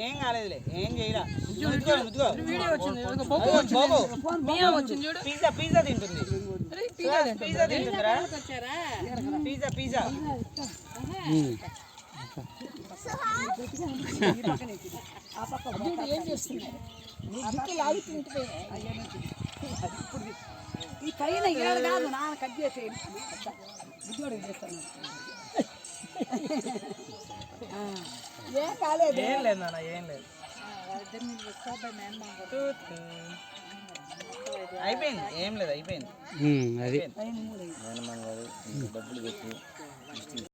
ఏం కాలేదులే ఏం చేయరా. పిజ్జా పిజ్జా తింటుంది. పిజ్జా. పిజ్జా తింటుందిరా పిజ్జా ఏం ఈ పైన ఏడు కాదు నాన్న కట్ బుద్ధోడు చేస్తాను ఏం కాలేదు. ఏం లేదు నాన్న ఏం లేదు. అయిపోయింది ఏం లేదు అయిపోయింది. అది. డబ్బులు పెట్టి